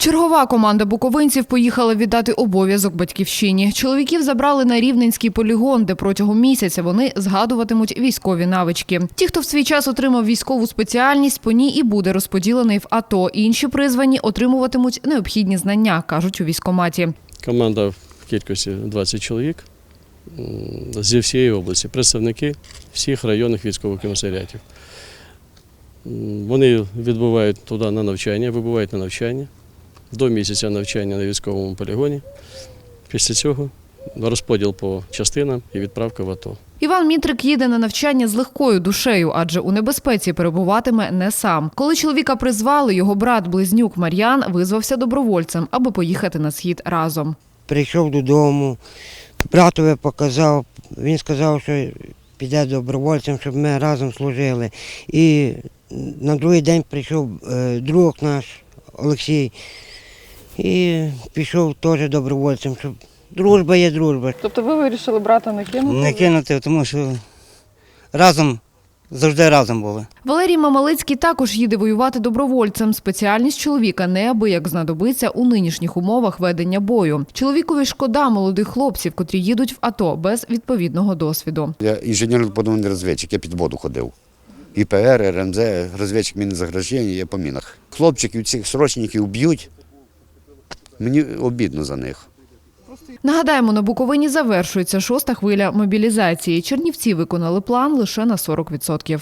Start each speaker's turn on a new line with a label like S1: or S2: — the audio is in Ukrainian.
S1: Чергова команда буковинців поїхала віддати обов'язок батьківщині. Чоловіків забрали на рівненський полігон, де протягом місяця вони згадуватимуть військові навички. Ті, хто в свій час отримав військову спеціальність, по ній і буде розподілений в АТО. Інші призвані отримуватимуть необхідні знання, кажуть у військкоматі.
S2: Команда в кількості 20 чоловік зі всієї області, представники всіх районних військових комісаріатів. Вони відбувають туди на навчання, вибувають на навчання до місяця навчання на військовому полігоні. Після цього розподіл по частинам і відправка в АТО.
S1: Іван Мітрик їде на навчання з легкою душею, адже у небезпеці перебуватиме не сам. Коли чоловіка призвали, його брат-близнюк Мар'ян визвався добровольцем, аби поїхати на схід разом.
S3: Прийшов додому, братові показав, він сказав, що піде добровольцем, щоб ми разом служили. І на другий день прийшов е, друг наш Олексій і пішов теж добровольцем, щоб дружба є дружба.
S4: Тобто ви вирішили брата не кинути?
S5: Не кинути, тому що разом завжди разом були.
S1: Валерій Мамалицький також їде воювати добровольцем. Спеціальність чоловіка неабияк знадобиться у нинішніх умовах ведення бою. Чоловікові шкода молодих хлопців, котрі їдуть в АТО без відповідного досвіду.
S6: Я інженерно-подводний розвідчик, я під воду ходив. ІПР, РМЗ, розвідчик мінозаграждення, я по мінах. Хлопчиків цих срочників б'ють. Мені обідно за них.
S1: Нагадаємо, на Буковині завершується шоста хвиля мобілізації. Чернівці виконали план лише на 40%.